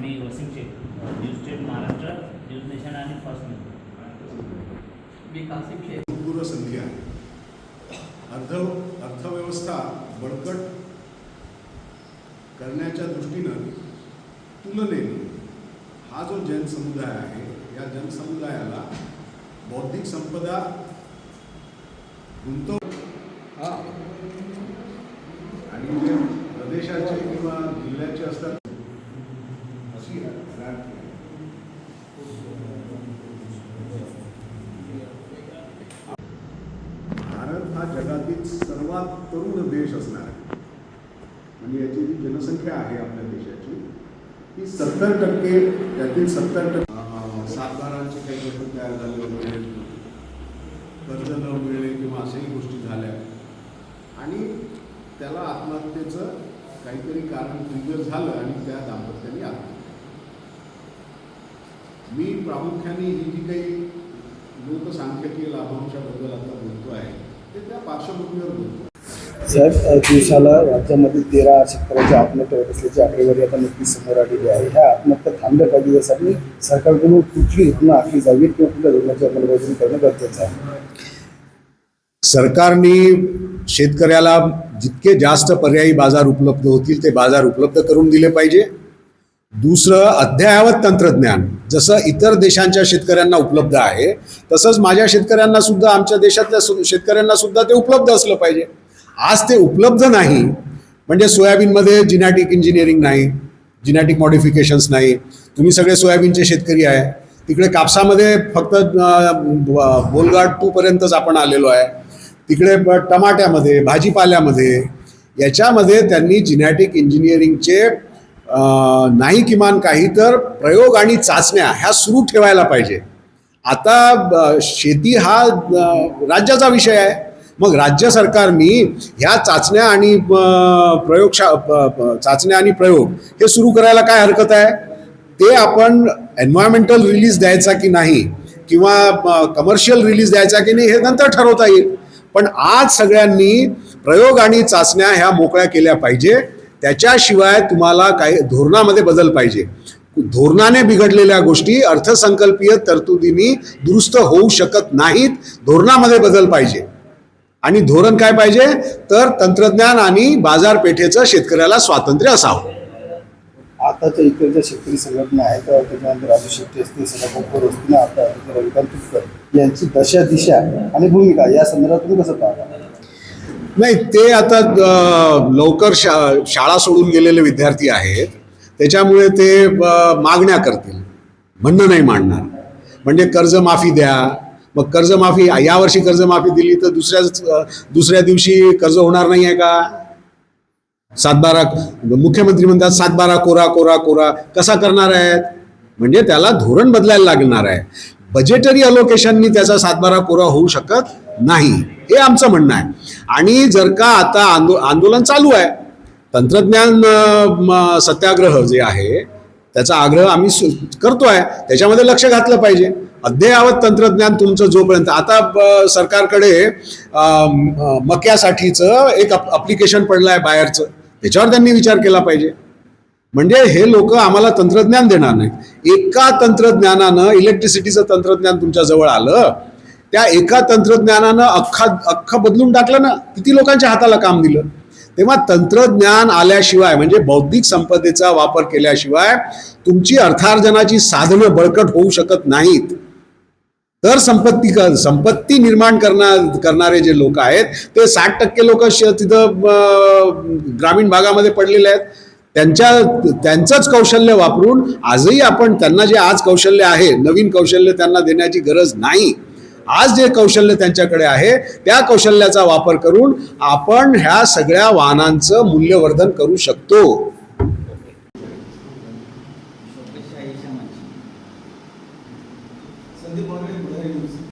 मी Wasim Shaikh news state Maharashtra news nation आणि first news मी Qasem Shaikh पूर्व संधी आहे. अर्थ अर्थव्यवस्था बळकट करण्याच्या दृष्टीनं तुलनेने हा जो जनसमुदाय आहे या जनसमुदायाला बौद्धिक संपदा गुंतव हा. आणि जे प्रदेशाचे किंवा जिल्ह्याचे असतात. भारत हा जगातील सर्वात तरुण देश असणार आहे. म्हणजे याची जी जनसंख्या आहे आपल्या देशाची ती सत्तर टक्के त्यातील सत्तर टक्के. सातबारांचे काही गट तयार झाले वगैरे. कर्ज न मिळणे किंवा अशाही गोष्टी झाल्या. आणि त्याला आत्महत्येचं काहीतरी कारण ट्रिगर झालं आणि त्या दाम्पत्याने मी प्रामुख्याने ही जी काही लोकसांख्यिकीय लाभांशाबद्दल आता बोलतो आहे ते त्या पार्श्वभूमीवर बोलतो. साहेब अ, दिवसाला राज्यामध्ये तेरा शेतकऱ्यांच्या आत्महत्या होत असल्याची आकडेवारी आता नक्कीच समोर आलेली आहे. ह्या आत्महत्या थांबल्या पाहिजे यासाठी सरकारकडून कुठली योजना आखली जावी किंवा कुठल्या धोरणाची अंमलबजावणी करणं गरजेचं आहे? सरकारने शेतकऱ्याला जितके जास्त पर्यायी बाजार उपलब्ध होतील ते बाजार उपलब्ध करून दिले पाहिजे. दुसरं अद्ययावत तंत्रज्ञान जसं इतर देशांच्या शेतकऱ्यांना उपलब्ध आहे तसंच माझ्या शेतकऱ्यांना सुद्धा आमच्या देशातल्या सु- शेतकऱ्यांना सुद्धा ते उपलब्ध असलं पाहिजे. आज ते उपलब्ध नाही म्हणजे सोयाबीनमध्ये जिनॅटिक इंजिनिअरिंग नाही जिनॅटिक मॉडिफिकेशन्स नाही. तुम्ही सगळे सोयाबीनचे शेतकरी आहे. तिकडे कापसामध्ये फक्त बोलगाट बोलगाड टूपर्यंतच आपण आलेलो आहे. तिकडे टमाट्यामध्ये भाजीपाल्यामध्ये याच्यामध्ये त्यांनी जिनॅटिक इंजिनिअरिंगचे नाही किमान काही तर प्रयोग आणि चाचण्या ह्या सुरू ठेवायला पाहिजे. आता शेती हा राज्याचा विषय आहे. मग राज्य सरकारनी ह्या चाचण्या आणि प्रयोगशा चाचण्या आणि प्रयोग हे सुरू करायला काय हरकत आहे? ते आपण एन्व्हायरमेंटल रिलीज द्यायचा की नाही किंवा कमर्शियल रिलीज द्यायचा की नाही हे नंतर ठरवता येईल. पण आज सगळ्यांनी प्रयोग आणि चाचण्या ह्या मोकळ्या केल्या पाहिजे. त्याच्याशिवाय तुम्हाला काही धोरणामध्ये बदल पाहिजे. धोरणाने बिघडलेल्या गोष्टी अर्थसंकल्पीय तरतुदींनी दुरुस्त होऊ शकत नाहीत धोरणामध्ये बदल पाहिजे. आणि धोरण काय पाहिजे? तर तंत्रज्ञान आणि बाजारपेठेचं शेतकऱ्याला स्वातंत्र्य असावं. आताच्या इतर ज्या शेतकरी संघटना आहेत तर त्याच्यानंतर राजू शेट्टी असतील सदा कोपर असतील आता रविकांत तुपकर यांची दशा दिशा आणि भूमिका या संदर्भात तुम्ही कसं पाहता? नाही ते आता लवकर शा शाळा सोडून गेलेले विद्यार्थी आहेत. त्याच्यामुळे ते मागण्या करतील. म्हणणं नाही मांडणार. म्हणजे कर्जमाफी द्या. मग कर्जमाफी यावर्षी कर्जमाफी दिली तर दुसऱ्या दुसऱ्या दिवशी कर्ज होणार नाही आहे का? सातबारा मुख्यमंत्री म्हणतात सातबारा कोरा कोरा कोरा. कसा करणार आहेत? म्हणजे त्याला धोरण बदलायला लागणार आहे. बजेटरी अलोकेशननी त्याचा सातबारा कोरा होऊ शकत नाही. हे आमचं म्हणणं आहे. आणि जर का आता आंदो आंदोलन चालू आहे तंत्रज्ञान सत्याग्रह जे आहे त्याचा आग्रह आम्ही सु- करतोय त्याच्यामध्ये लक्ष घातलं पाहिजे. अद्ययावत तंत्रज्ञान तुमचं जोपर्यंत आता सरकारकडे मक्यासाठीचं एक अप्लिकेशन पडलं आहे बाहेरचं त्याच्यावर त्यांनी विचार केला पाहिजे. म्हणजे हे लोक आम्हाला तंत्रज्ञान देणार नाहीत. एका तंत्रज्ञानानं इलेक्ट्रिसिटीचं तंत्रज्ञान तुमच्या जवळ आलं त्या एका तंत्रज्ञानानं अख्खा अख्खं बदलून टाकलं ना किती लोकांच्या हाताला काम दिलं? तेव्हा तंत्रज्ञान आल्याशिवाय म्हणजे बौद्धिक संपदेचा वापर केल्याशिवाय तुमची अर्थार्जनाची साधनं बळकट होऊ शकत नाहीत. तर संपत्ती कर संपत्ती निर्माण करणार करणारे जे लोक आहेत ते साठ टक्के लोक तिथं ग्रामीण भागामध्ये पडलेले आहेत. त्यांच्या त्यांचंच कौशल्य वापरून आजही आपण त्यांना जे आज कौशल्य आहे नवीन कौशल्य त्यांना देण्याची गरज नाही. आज जे कौशल्य त्यांच्याकडे आहे त्या कौशल्याचा वापर करून आपण ह्या सगळ्या वाहनांचं मूल्यवर्धन करू शकतो.